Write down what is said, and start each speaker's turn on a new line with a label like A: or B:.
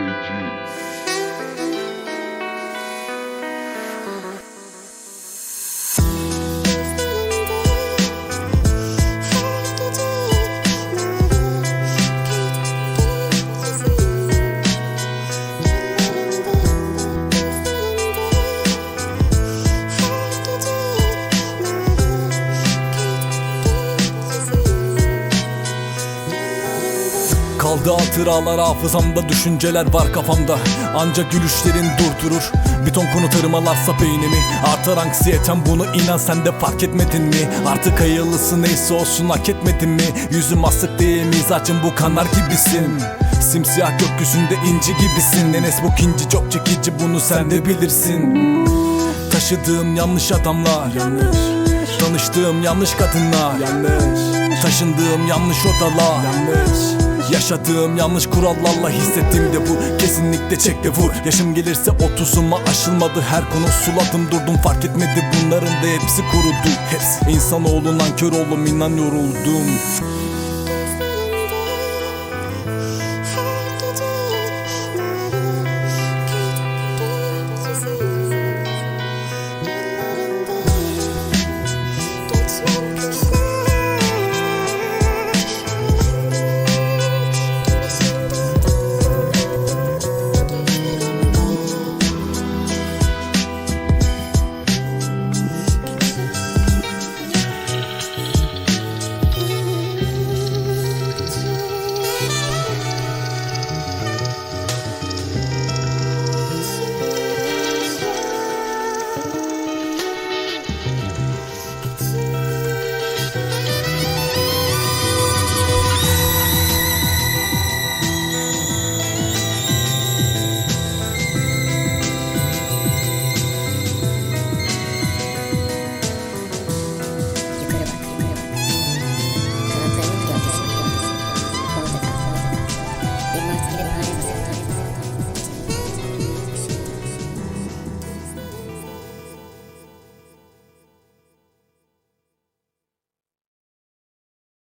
A: KG. Kaldı hatıralar hafızamda düşünceler var kafamda. Ancak gülüşlerin durdurur. Bir ton konu tırmalarsa beynimi. Artar anksiyetem bunu inan sen de fark etmedin mi? Artık hayırlısı neyse olsun hak etmedin mi? Yüzüm asık değil mizacım bu kanar gibisin. Simsiyah gökyüzünde inci gibisin. Enes bu kinci çok çekici bunu sen de bilirsin. Taşıdığım yanlış adamlar. Yanlış. Tanıştığım yanlış kadınlar. Yanlış. Taşındığım yanlış odalar. Yanlış Yaşadığım yanlış kurallarla hissettiğim de bu. Kesinlikle çek ve vur. Yaşım gelirse otuzuma aşılmadı. Her konu Suladım durdum. Fark etmedi. Bunların da hepsi kurudu. Hepsi. İnsanoğlu nankör oğlum inan yoruldum